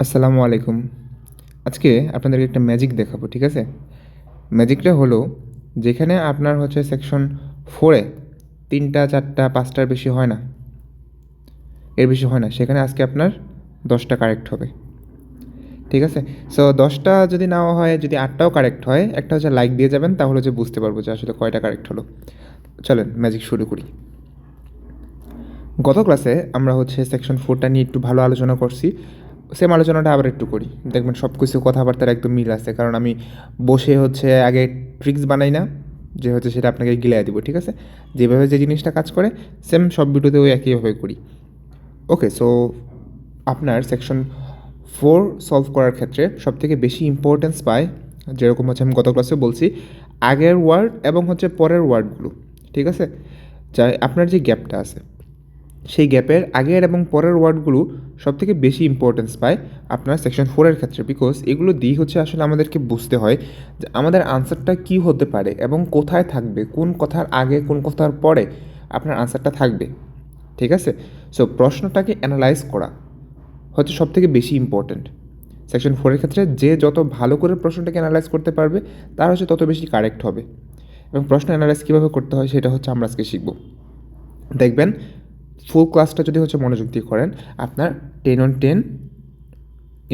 আসসালামু আলাইকুম। আজকে আপনাদেরকে একটা ম্যাজিক দেখাবো, ঠিক আছে? ম্যাজিকটা হলো যেখানে আপনার হচ্ছে সেকশন ফোরে তিনটা, চারটা, পাঁচটার বেশি হয় না। এর বেশি হয় না, সেখানে আজকে আপনার দশটা কারেক্ট হবে। ঠিক আছে? সো দশটা যদি নাও হয়, যদি আটটাও কারেক্ট হয়, একটা হচ্ছে লাইক দিয়ে যাবেন, তাহলে হচ্ছে বুঝতে পারব যে আসলে কয়টা কারেক্ট হলো। চলেন ম্যাজিক শুরু করি। গত ক্লাসে আমরা হচ্ছে সেকশন ফোরটা নিয়ে একটু ভালো আলোচনা করছি। সেম আলোচনাটা আবার একটু করি। দেখবেন সব কিছু কথাবার্তার একদম মিল আছে, কারণ আমি বসে হচ্ছে আগে ট্রিক্স বানাই না, যে হচ্ছে সেটা আপনাকে গিলাই দিব, ঠিক আছে? যেভাবে যে জিনিসটা কাজ করে সেম সব ভিডিওতেও একইভাবে করি। ওকে সো আপনার সেকশন ফোর সলভ করার ক্ষেত্রে সবথেকে বেশি ইম্পর্টেন্স পায়, যেরকম হচ্ছে আমি গত ক্লাসে বলছি, আগের ওয়ার্ড এবং হচ্ছে পরের ওয়ার্ডগুলো ঠিক আছে? যা আপনার যে গ্যাপটা আছে সেই গ্যাপের আগের এবং পরের ওয়ার্ডগুলো সব থেকে বেশি ইম্পর্টেন্স পায় আপনার সেকশন ফোরের ক্ষেত্রে বিকজ এগুলো দিয়ে হচ্ছে আসলে আমাদেরকে বুঝতে হয় যে আমাদের আনসারটা কী হতে পারে এবং কোথায় থাকবে, কোন কথার আগে, কোন কথার পরে আপনার আনসারটা থাকবে, ঠিক আছে? সো প্রশ্নটাকে অ্যানালাইজ করা হচ্ছে সব থেকে বেশি ইম্পর্ট্যান্ট সেকশন ফোরের ক্ষেত্রে যে যত ভালো করে প্রশ্নটাকে অ্যানালাইজ করতে পারবে, তার হচ্ছে তত বেশি কারেক্ট হবে। এবং প্রশ্ন অ্যানালাইজ কীভাবে করতে হয় সেটা হচ্ছে আমরা আজকে শিখব। দেখবেন ফুল ক্লাসটা যদি হচ্ছে মনোযোগ দিয়ে করেন, আপনার টেন অন টেন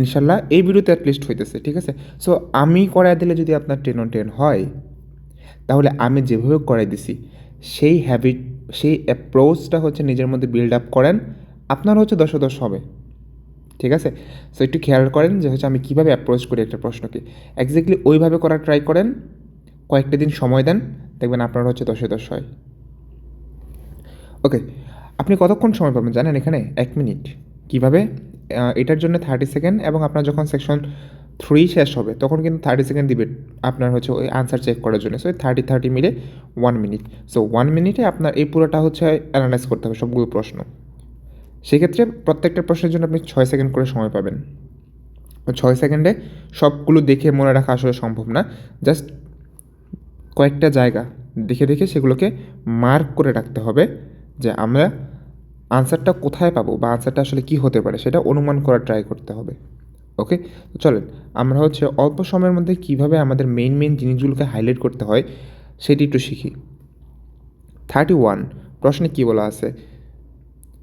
ইনশাল্লাহ এই ভিডিওতে অ্যাটলিস্ট হইতেছে, ঠিক আছে? সো আমি করাই দিলে যদি আপনার টেন অন টেন হয়, তাহলে আমি যেভাবে করাই দিছি, সেই হ্যাবিট সেই অ্যাপ্রোচটা হচ্ছে নিজের মধ্যে বিল্ড আপ করেন, আপনার হচ্ছে দশ দশ হবে, ঠিক আছে? সো একটু খেয়াল করেন যে হচ্ছে আমি কীভাবে অ্যাপ্রোচ করি একটা প্রশ্নকে। এক্স্যাক্টলি ওইভাবে করার ট্রাই করেন, কয়েকটা দিন সময় দেন, দেখবেন আপনার হচ্ছে দশে দশ হয়। ওকে আপনি কতক্ষণ সময় পাবেন জানেন এখানে? এক মিনিট। কীভাবে? এটার জন্য থার্টি সেকেন্ড এবং আপনার যখন সেকশন থ্রি শেষ হবে, তখন কিন্তু থার্টি সেকেন্ড দিবে আপনার হচ্ছে ওই আনসার চেক করার জন্য। সো থার্টি থার্টি মিলে ওয়ান মিনিট সো ওয়ান মিনিটে আপনার এই পুরোটা হচ্ছে অ্যানালাইজ করতে হবে সবগুলো প্রশ্ন। সেক্ষেত্রে প্রত্যেকটা প্রশ্নের জন্য আপনি ছয় সেকেন্ড করে সময় পাবেন। ছয় সেকেন্ডে সবগুলো দেখে মনে রাখা আসলে সম্ভব না। জাস্ট কয়েকটা জায়গা দেখে দেখে সেগুলোকে মার্ক করে রাখতে হবে। যে আমরা আনসারটা কোথায় পাবো বা আনসারটা আসলে কি হতে পারে সেটা অনুমান করার ট্রাই করতে হবে। ওকে তো চলেন, আমরা হচ্ছে অল্প সময়ের মধ্যে কীভাবে আমাদের মেইন মেইন জিনিসগুলোকে হাইলাইট করতে হয় সেটি একটু শিখি। থার্টি ওয়ান প্রশ্নে কী বলা আছে?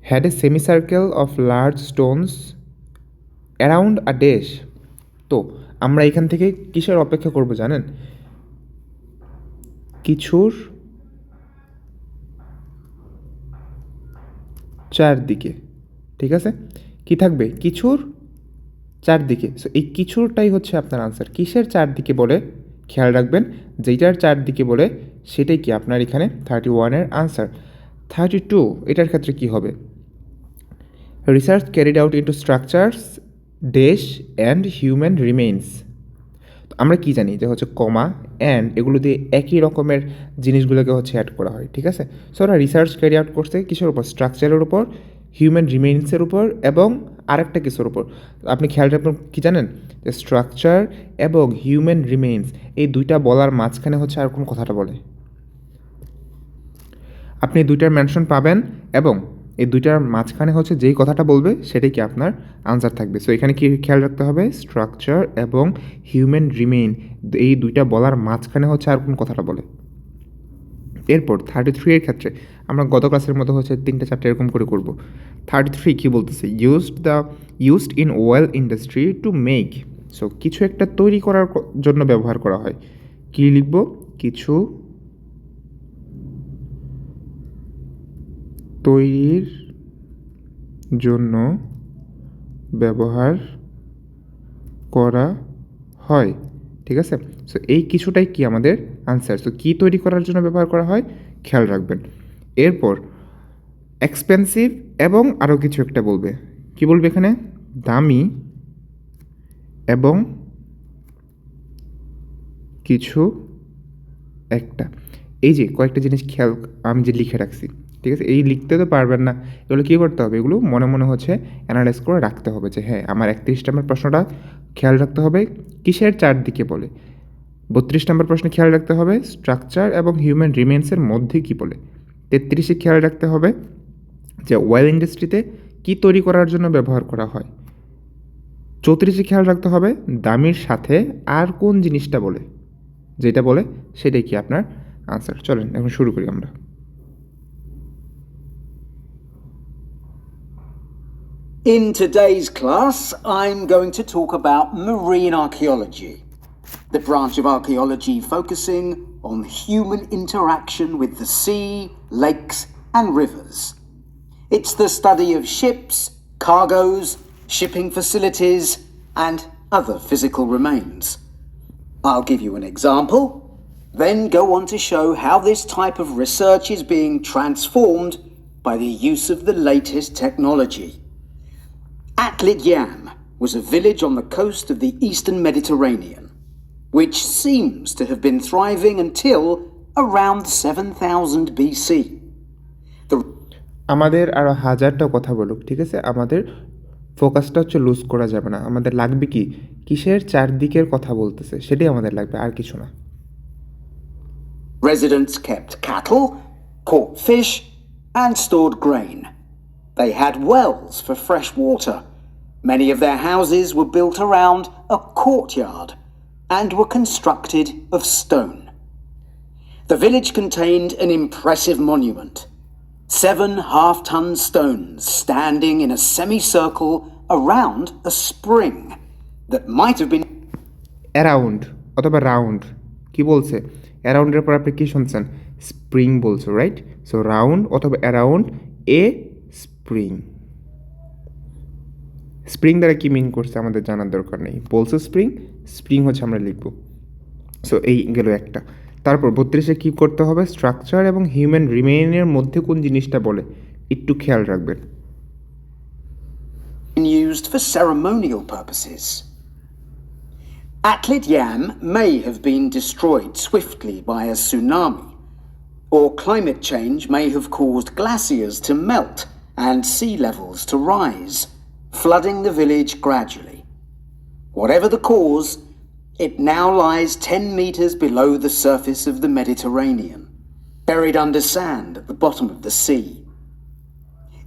Had a semi circle of large stones around a dash তো আমরা এখান থেকে কিসের অপেক্ষা করব জানেন? কিছুর চারদিকে, ঠিক আছে? কি থাকবে? কিছুর চারদিকে। সো এই কিছুরটাই হচ্ছে আপনার আনসার কিসের চারদিকে বলে? খেয়াল রাখবেন যেটার চারদিকে বলে, সেটাই কি আপনার এখানে থার্টি ওয়ানের আনসার থার্টি টু এটার ক্ষেত্রে কি হবে? Research carried out into structures dash and human remains আমরা কি জানি যে হচ্ছে কমা অ্যান্ড এগুলো দিয়ে একই রকমের জিনিসগুলোকে হচ্ছে অ্যাড করা হয়, ঠিক আছে? সো ওরা রিসার্চ ক্যারি আউট করছে কিসের উপর? স্ট্রাকচারের উপর হিউম্যান রিমেইনসের উপর এবং আরেকটা কিছুর উপর। আপনি খেয়াল রাখবেন কী জানেন? যে স্ট্রাকচার এবং হিউম্যান রিমেইনস এই দুইটা বলার মাঝখানে হচ্ছে আর কোন কথাটা বলে। আপনি দুইটার মেনশন পাবেন এবং এই দুইটার মাঝখানে হচ্ছে যেই কথাটা বলবে সেটাই কি আপনার আনসার থাকবে। সো এখানে কি খেয়াল রাখতে হবে? স্ট্রাকচার এবং হিউম্যান রিমেইন এই দুইটা বলার মাঝখানে হচ্ছে আর কোন কথাটা বলে। এরপর থার্টি থ্রি এর ক্ষেত্রে আমরা গত ক্লাসের মতো হচ্ছে তিনটে চারটে এরকম করে করব। থার্টি থ্রি কী বলতেছে? Used the used in well industry to make so কিছু একটা তৈরি করার জন্য ব্যবহার করা হয়। কী লিখব? কিছু তৈরির জন্য ব্যবহার করা হয়, ঠিক আছে? সো এই কিছুটাই কি আমাদের আনসার সো কী তৈরি করার জন্য ব্যবহার করা হয়? খেয়াল রাখবেন। এরপর এক্সপেন্সিভ এবং আরও কিছু একটা বলবে। কি বলবে এখানে? দামি এবং কিছু একটা। এই যে কয়েকটা জিনিস খেয়াল, আমি যে লিখে রাখছি। ঠিক আছে? এই লিখতে তো পারবেন না। এগুলো কী করতে হবে? এগুলো মনে মনে হচ্ছে অ্যানালাইজ করে রাখতে হবে যে হ্যাঁ আমার একত্রিশ নম্বর প্রশ্নটা খেয়াল রাখতে হবে। কিসের চারদিকে বলে? বত্রিশ নম্বর প্রশ্নে খেয়াল রাখতে হবে। স্ট্রাকচার এবং হিউম্যান রিমেন্সের মধ্যে কী বলে? তেত্রিশে খেয়াল রাখতে হবে যে ওয়েল ইন্ডাস্ট্রিতে কী তৈরি করার জন্য ব্যবহার করা হয়। চৌত্রিশে খেয়াল রাখতে হবে দামির সাথে আর কোন জিনিসটা বলে? যেটা বলে সেটাই কি আপনার আনসার চলেন, এখন শুরু করি আমরা। In today's class, I'm going to talk about marine archaeology, the branch of archaeology focusing on human interaction with the sea, lakes, and rivers. It's the study of ships, cargoes, shipping facilities, and other physical remains. I'll give you an example, then go on to show how this type of research is being transformed by the use of the latest technology. Atlit Yam was a village on the coast of the eastern Mediterranean, which seems to have been thriving until around 7000 BC. The আমাদের আরও হাজারটা কথা বলুক ঠিক আছে আমাদের ফোকাসটা হচ্ছে লুজ করা যাবে না আমাদের লাগবে কি কিসের চারদিকের কথা বলতেছে সেটাই আমাদের লাগবে আর কিছু না residents kept cattle, caught fish, and stored grain. They had wells for fresh water. Many of their houses were built around a courtyard and were constructed of stone. The village contained an impressive monument seven half ton stones standing in a semicircle around a spring that might have been around অথবা round কি বলছে অ্যারাউন্ডের পর আপনি কি শুনছেন spring বলছো right so round অথবা around এ spring spring দ্বারা কি মিন করছে আমাদের জানার দরকার নেই বলছে স্প্রিং স্প্রিং হচ্ছে আমরা লিখব সো এই গেল একটা তারপর বত্রিশে কী করতে হবে স্ট্রাকচার এবং হিউম্যান রিমেইনের মধ্যে কোন জিনিসটা বলে একটু খেয়াল রাখবেন used for ceremonial purposes. Atlit Yam may have been destroyed swiftly by a tsunami, or climate change may have caused glaciers to melt and sea levels to rise, flooding the village gradually. Whatever the cause, it now lies 10 metres below the surface of the Mediterranean, buried under sand at the bottom of the sea.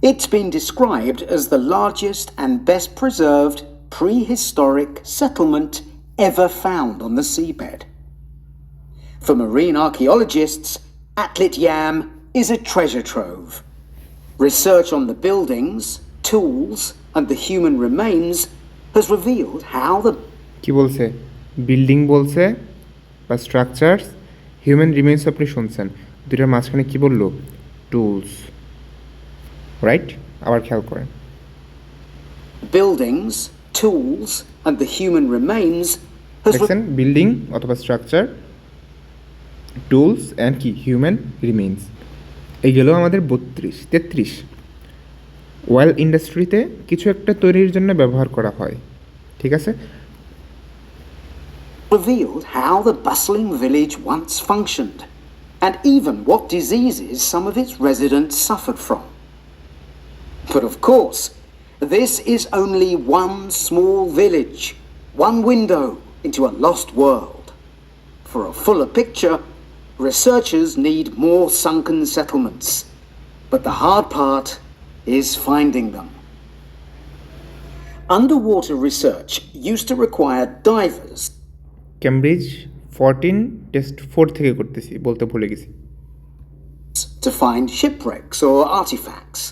It's been described as the largest and best preserved prehistoric settlement ever found on the seabed. For marine archaeologists, Atlit Yam is a treasure trove. Research on the buildings, tools, and the human remains has revealed how the কি বলছে building বলছে বা structures human remains আপনি শুনছেন দুইটার মাঝখানে কি বললো টুলস রাইট আবার খেয়াল করেন buildings, tools, and the human remains has re- দেখছেন বিল্ডিং অথবা স্ট্রাকচার টুলস অ্যান্ড কি হিউম্যান রিমেন্স এই গেল আমাদের বত্রিশ তেত্রিশ ওয়েল ইন্ডাস্ট্রিতে কিছু একটা তৈরির জন্য ব্যবহার করা হয় ঠিক আছে revealed how the bustling village once functioned, and even what diseases some of its residents suffered from. But of course, this is only one small village, one window into a lost world. For a fuller picture, researchers need more sunken settlements, but the hard part is finding them. Underwater research used to require divers Cambridge fourteen test four থেকে করতেছি বলতে ভুলে গেছি to find shipwrecks or artifacts.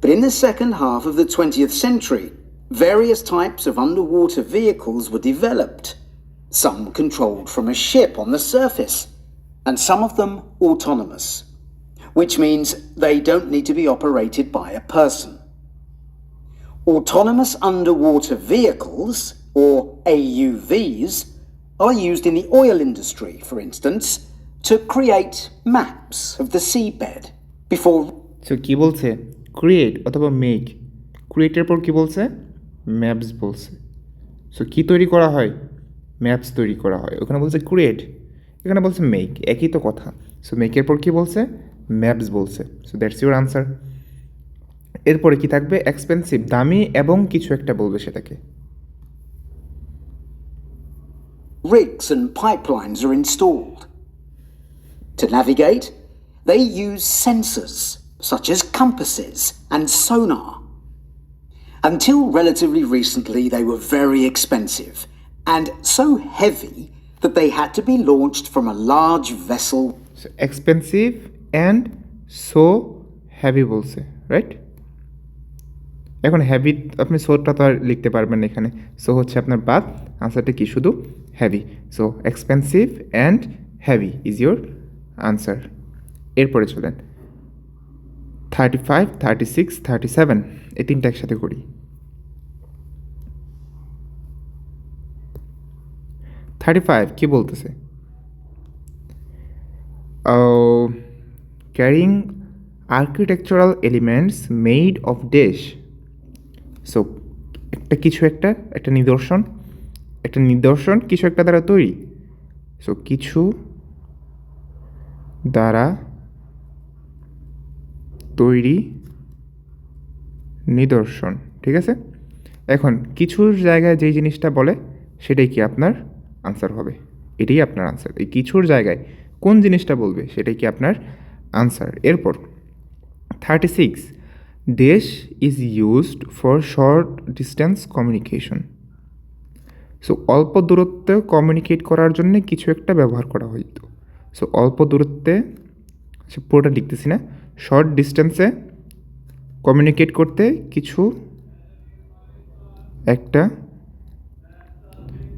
But in the second half of the 20th century, various types of underwater vehicles were developed, some controlled from a ship on the surface, and some of them autonomous, which means they don't need to be operated by a person. Autonomous underwater vehicles, or AUVs, are used in the oil industry, for instance, to create maps of the seabed before so কী বলছে create অথবা make ক্রিয়েটের পর কী বলছে maps বলছে so কী তৈরি করা হয় maps তৈরি করা হয় ওখানে বলছে ক্রিয়েট এখানে বলছে মেক একই তো কথা সো মেকের পর কী বলছে ম্যাপস বলছে সো দ্যাটস ইউর আনসার এরপরে কি থাকবে এক্সপেন্সিভ দামি এবং কিছু একটা বলবে সেটাকে rigs and pipelines are installed. To navigate, they use sensors such as compasses and sonar. Until relatively recently, they were very expensive and so heavy that they had to be launched from a large vessel. Expensive and so heavy বলছে right এখন heavy আপনি সোটা তো আর লিখতে পারবেন না এখানে। So হচ্ছে আপনার বাদ আনসারটা কি শুধু? Heavy so expensive and heavy is your answer এরপরে চলেন। Thirty five thirty six thirty seven এই তিনটা একসাথে করি। থার্টি ফাইভ কী বলতেছে? Carrying architectural elements made of dash. So একটা কিছু একটা একটা নিদর্শন একটা নিদর্শন কিছু একটা দ্বারা তৈরি। সো কিছু দ্বারা তৈরি নিদর্শন, ঠিক আছে? এখন, কিছুর জায়গায় যেই জিনিসটা বলে, সেটাই কি আপনার? আনসার হবে। এটাই আপনার আনসার এই কিছুর জায়গায় কোন জিনিসটা বলবে সেটাই কি আপনার আনসার এরপর thirty six dash is used for short distance communication so অল্প দূরত্বে কমিউনিকেট করার জন্য কিছু একটা ব্যবহার করা হইতো সো অল্প দূরত্বে আচ্ছা পুরোটা লিখতেছি না। শর্ট ডিস্টেন্সে কমিউনিকেট করতে কিছু একটা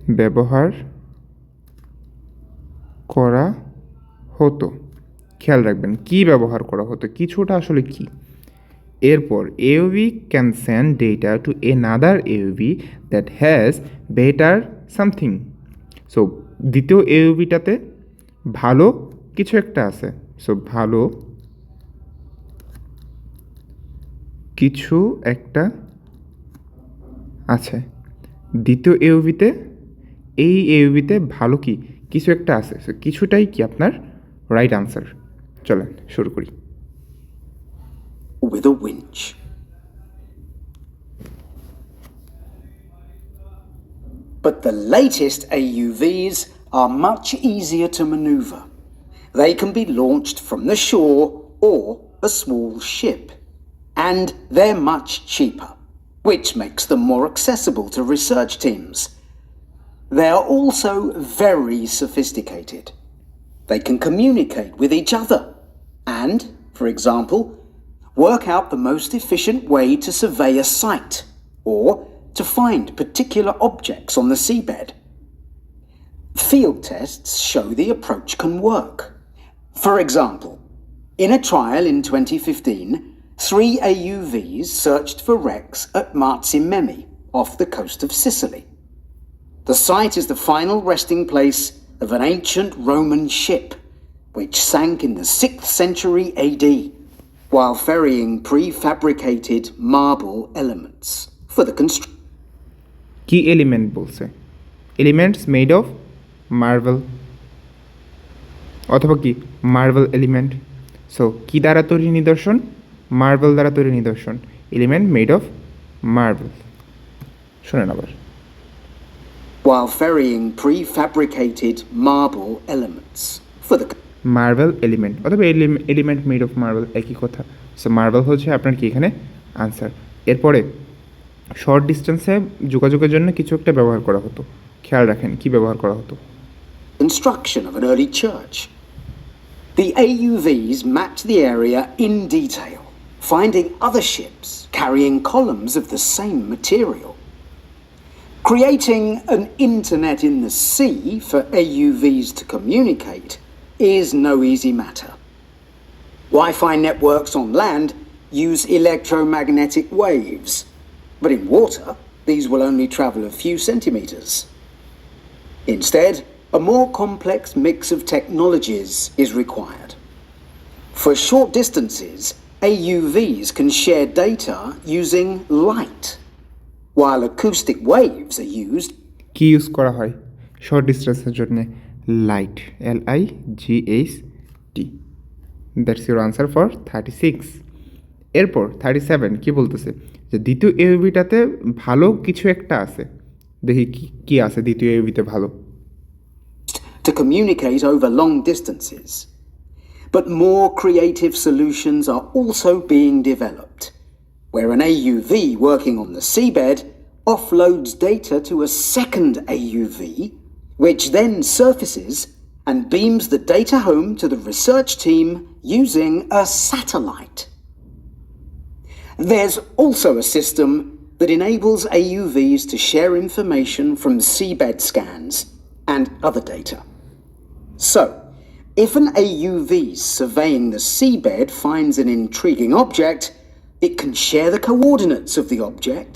ব্যবহার করা হতো। খেয়াল রাখবেন, কি ব্যবহার করা হতো, কিছুটা আসলে কি? এরপর AOV can send data to another AOV that has better something so দ্বিতীয় এওভিটাতে ভালো কিছু একটা আছে। সো ভালো কিছু একটা আছে। দ্বিতীয় এওভিতে এই এওভিতে ভালো কি? কিছু একটা আছে সো কিছুটাই কি আপনার রাইট আনসার চলেন শুরু করি with a winch. But the latest AUVs are much easier to maneuver. They can be launched from the shore or a small ship. And they're much cheaper, which makes them more accessible to research teams. they are also very sophisticated. They can communicate with each other and, for example, work out the most efficient way to survey a site or to find particular objects on the seabed. Field tests show the approach can work. For example, in a trial in 2015, three AUVs searched for wrecks at Marzimemi off the coast of Sicily. The site is the final resting place of an ancient Roman ship, which sank in the 6th century AD while ferrying prefabricated marble elements for the construction. কি element বলছে elements made of marble অথবা কি marble element so কি দ্বারা তৈরি নিদর্শন marble দ্বারা তৈরি নিদর্শন এলিমেন্ট মেড অফ মার্বেল শোনেন আবার while ferrying prefabricated marble elements for the marble element অথবা এলিমেন্ট মেড অফ মার্বেল একই কথা সো মার্বেল হচ্ছে আপনার কি এখানে আনসার এরপরে শর্ট ডিস্টেন্সে যোগাযোগের জন্য কিছু একটা ব্যবহার করা হতো খেয়াল রাখেন কি ব্যবহার করা হতো construction of an early church. The AUVs mapped the area in detail, finding other ships carrying columns of the same material. Creating an internet in the sea for AUVs to communicate is no easy matter. Wi Fi networks on land use electromagnetic waves, but in water, these will only travel a few centimeters. Instead, a more complex mix of technologies is required. For short distances, AUVs can share data using light, while acoustic waves are used. কি use করা হয়? Short ডিস্টেন্সের জন্য light L I G H T that's your answer for thirty six এরপর thirty seven কী বলতেছে? যে দ্বিতীয় এউভিটাতে ভালো কিছু একটা আছে। দেখি কি কী আছে দ্বিতীয় এউভিতে ভালো। To communicate over long distances. But more creative solutions are also being developed. Where an AUV working on the seabed offloads data to a second AUV, which then surfaces and beams the data home to the research team using a satellite. There's also a system that enables AUVs to share information from seabed scans and other data. So, if an AUV surveying the seabed finds an intriguing object, it can share the coordinates of the object,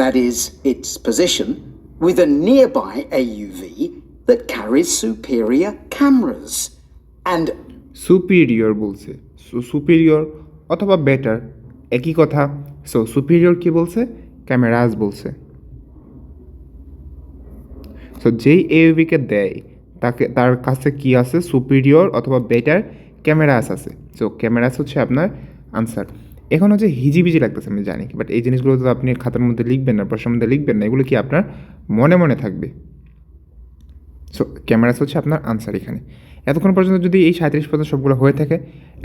that is, its position, with a nearby AUV that carries superior cameras. And superior বলছে। Superior অথবা better একই কথা। So superior কি বলছে? ক্যামেরাজ বলছে। So যেই এউভিকে দেয় তাকে তার কাছে কি আছে? সুপিরিয়র অথবা বেটার ক্যামেরাস আছে। সো ক্যামেরাস হচ্ছে আপনার আনসার এখন হচ্ছে হিজিবিজি লাগতেছে, আমি জানি বাট এই জিনিসগুলো তো আপনি খাতার মধ্যে লিখবেন না, প্রশ্নের মধ্যে লিখবেন না, এগুলো কি আপনার মনে মনে থাকবে? সো ক্যামেরাস হচ্ছে আপনার আনসার এখানে। এতক্ষণ পর্যন্ত যদি এই সাঁত্রিশ পর্যন্ত সবগুলো হয়ে থাকে,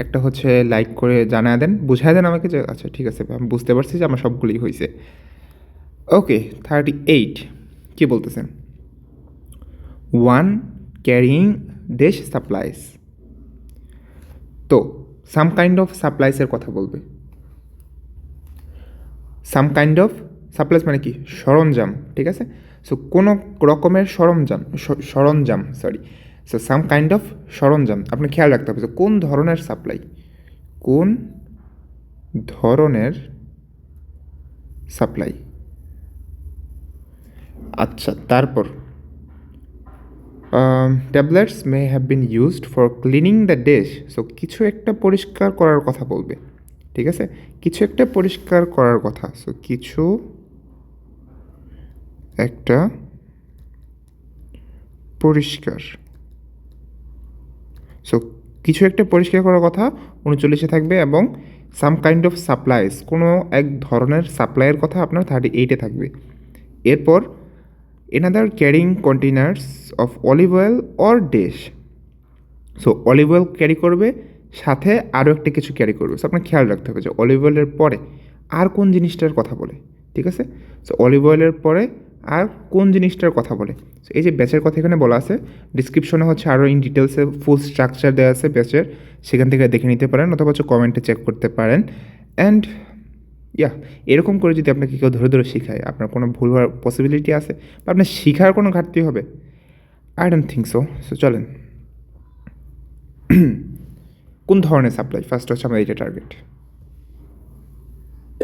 একটা হচ্ছে লাইক করে জানায় দেন, বুঝায় দেন আমাকে যে আচ্ছা ঠিক আছে, আমি বুঝতে পারছি যে আমার সবগুলোই হয়েছে। ওকে থার্টি এইট কী বলতেছেন? ওয়ান ক্যারিং ডেশ সাপ্লাইস তো সাম কাইন্ড অফ সাপ্লাইসের কথা বলবে। সাম কাইন্ড অফ সাপ্লাইস মানে কি? সরঞ্জাম, ঠিক আছে? সো কোনো রকমের সরঞ্জাম সরঞ্জাম sorry so some kind of সরঞ্জাম, আপনি খেয়াল রাখতে হবে কোন ধরনের সাপ্লাই কোন ধরনের সাপ্লাই আচ্ছা তারপর tablets may have been used for cleaning the dash so কিছু একটা পরিষ্কার করার কথা বলবে। ঠিক আছে? কিছু একটা পরিষ্কার করার কথা। সো কিছু একটা পরিষ্কার। সো কিছু একটা পরিষ্কার করার কথা উনচল্লিশে থাকবে এবং সাম কাইন্ড অফ সাপ্লাইস কোনো এক ধরনের সাপ্লাইয়ের কথা আপনার থার্টি এইটে থাকবে। এরপর another carrying containers of olive oil or dash so olive oil carry করবে সাথে আরও একটা কিছু ক্যারি করবে। সো আপনার খেয়াল রাখতে হবে যে অলিভ অয়েলের পরে আর কোন জিনিসটার কথা বলে, ঠিক আছে? সো অলিভ অয়েলের পরে আর কোন জিনিসটার কথা বলে। সো এই যে ব্যাচের কথা এখানে বলা আছে ডিসক্রিপশনে হচ্ছে আরও ইন ডিটেলসে ফুল স্ট্রাকচার দেওয়া আছে ব্যাচের সেখান থেকে দেখে নিতে পারেন অথবা হচ্ছে কমেন্টে চেক করতে পারেন। অ্যান্ড ইয়া এরকম করে যদি আপনাকে কেউ ধরে ধরে শেখায়, আপনার কোনো ভুল হওয়ার পসিবিলিটি আছে বা আপনার শেখার কোনো ঘাটতি হবে I don't think so so চলেন। কোন ধরনের সাপ্লাই ফার্স্ট হচ্ছে আমার এইটা target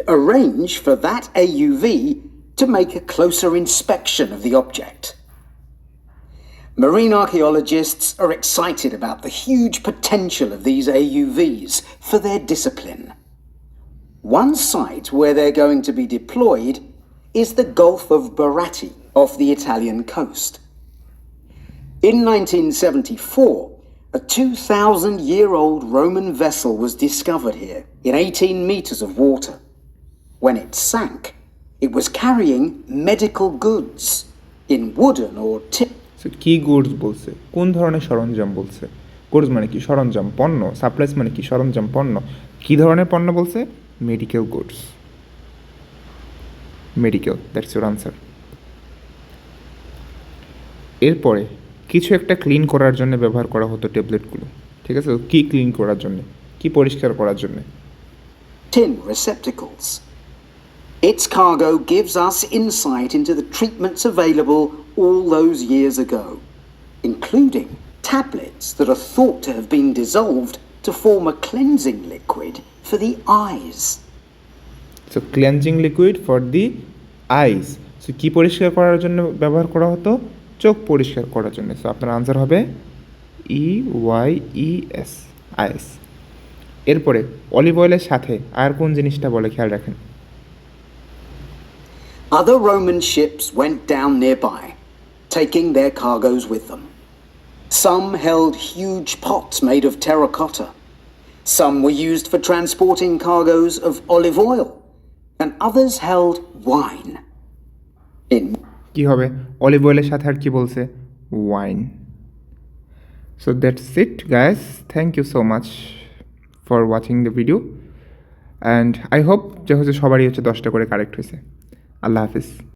arrange for that AUV to make a closer inspection of the object. Marine archaeologists are excited about the huge potential of these AUVs for their discipline. One site where they're going to be deployed is the Gulf of Baratti off the Italian coast. In 1974, a 2,000 year old Roman vessel was discovered here in 18 meters of water. When it sank, it was carrying medical goods in wooden or tin. So key goods বলছে কোন ধরনের সরঞ্জাম বলছে goods মানে কি সরঞ্জাম পণ্য supplies মানে কি সরঞ্জাম পণ্য কী ধরনের পণ্য বলছে medical goods medical that's your answer এরপরে কিছু একটা ক্লিন করার জন্য ব্যবহার করা হতো ট্যাবলেটগুলো ঠিক আছে তো কী ক্লিন করার জন্য কী পরিষ্কার করার জন্য tin receptacles. Its cargo gives us insight into the treatments available all those years ago, including tablets that are thought to have been dissolved to form a cleansing liquid for the eyes. So cleansing liquid for the eyes so কী পরিষ্কার করার জন্য ব্যবহার করা হতো চোখ পরিষ্কার করার জন্য সো আপনার আনসার হবে E Y E S I S এরপরে অলিভ অয়েলের সাথে আর কোন জিনিসটা বলে খেয়াল রাখেন Other Roman ships went down nearby, taking their cargoes with them. Some held huge pots made of terracotta. Some were used for transporting cargoes of olive oil, and others held wine. In কি হবে olive অয়েলের সাথে আর কি বলছে? Wine so that's it guys thank you so much for watching the video and I hope যে হচ্ছে সবারই হচ্ছে দশটা করে কারেক্ট হয়েছে। আল্লাহ হাফিজ।